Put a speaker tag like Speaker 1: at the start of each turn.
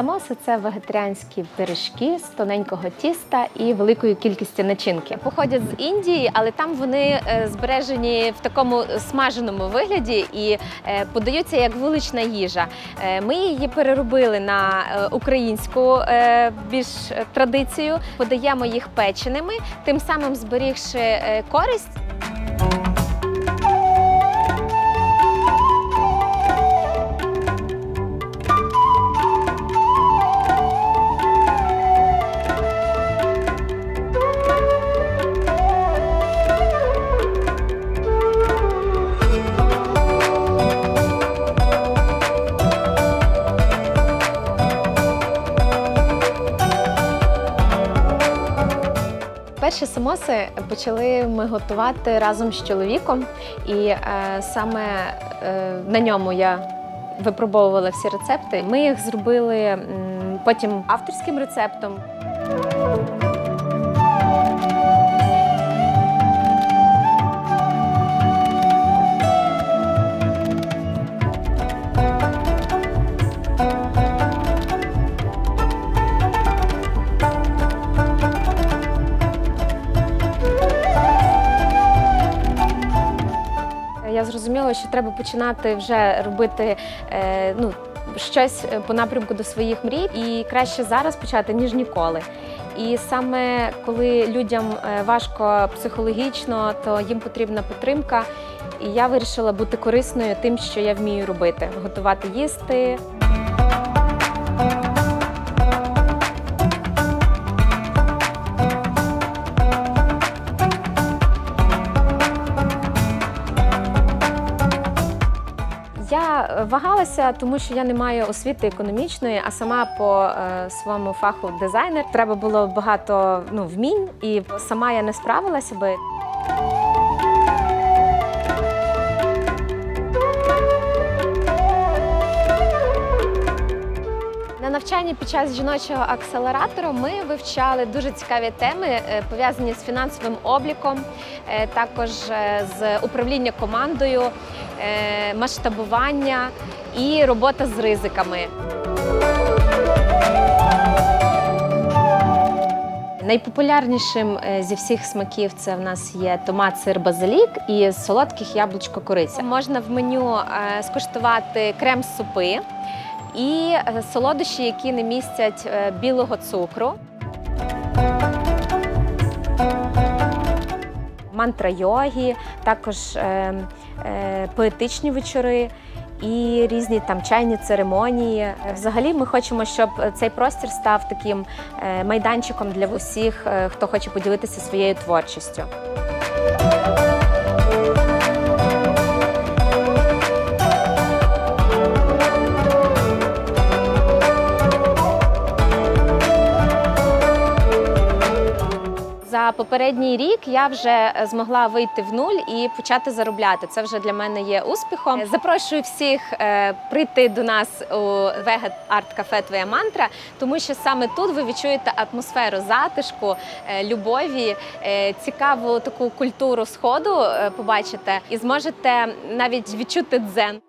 Speaker 1: Самоси це вегетаріанські пиріжки з тоненького тіста і великою кількістю начинки. Походять з Індії, але там вони е, збережені в такому смаженому вигляді і е, подаються як вулична їжа. Е, Ми її переробили на українську більш традицію. Подаємо їх печеними, тим самим зберігши користь. Перші самоси почали ми готувати разом з чоловіком, і е, саме е, на ньому я випробовувала всі рецепти. Ми їх зробили м, потім авторським рецептом. Я зрозуміла, що треба починати вже робити е, ну, щось по напрямку до своїх мрій, і краще зараз почати, ніж ніколи. І саме коли людям е, важко психологічно, то їм потрібна підтримка. І я вирішила бути корисною тим, що я вмію робити: готувати їсти. Вагалася, тому що я не маю освіти економічної, а сама по е, своєму фаху дизайнер. Треба було багато ну, вмінь, і сама я не справилася би. На навчанні під час жіночого акселератору ми вивчали дуже цікаві теми, е, пов'язані з фінансовим обліком, е, також е, з управління командою, масштабування і робота з ризиками. Найпопулярнішим зі всіх смаків це в нас є томат, сир, базилік і солодких яблучко кориця. Можна в меню скуштувати крем з супи і е, солодощі, які не містять е, білого цукру. Мантра йогі, також е, е, поетичні вечори і різні там чайні церемонії. Взагалі, ми хочемо, щоб цей простір став таким е, майданчиком для усіх, хто хоче поділитися своєю творчістю. За попередній рік я вже е, змогла вийти в нуль і почати заробляти. Це вже для мене є успіхом. Запрошую всіх е, прийти до нас у Вега Арт Кафе Твоя мантра, тому що саме тут ви відчуєте атмосферу затишку, е, любові, е, цікаву таку культуру сходу е, побачите і зможете навіть відчути дзен.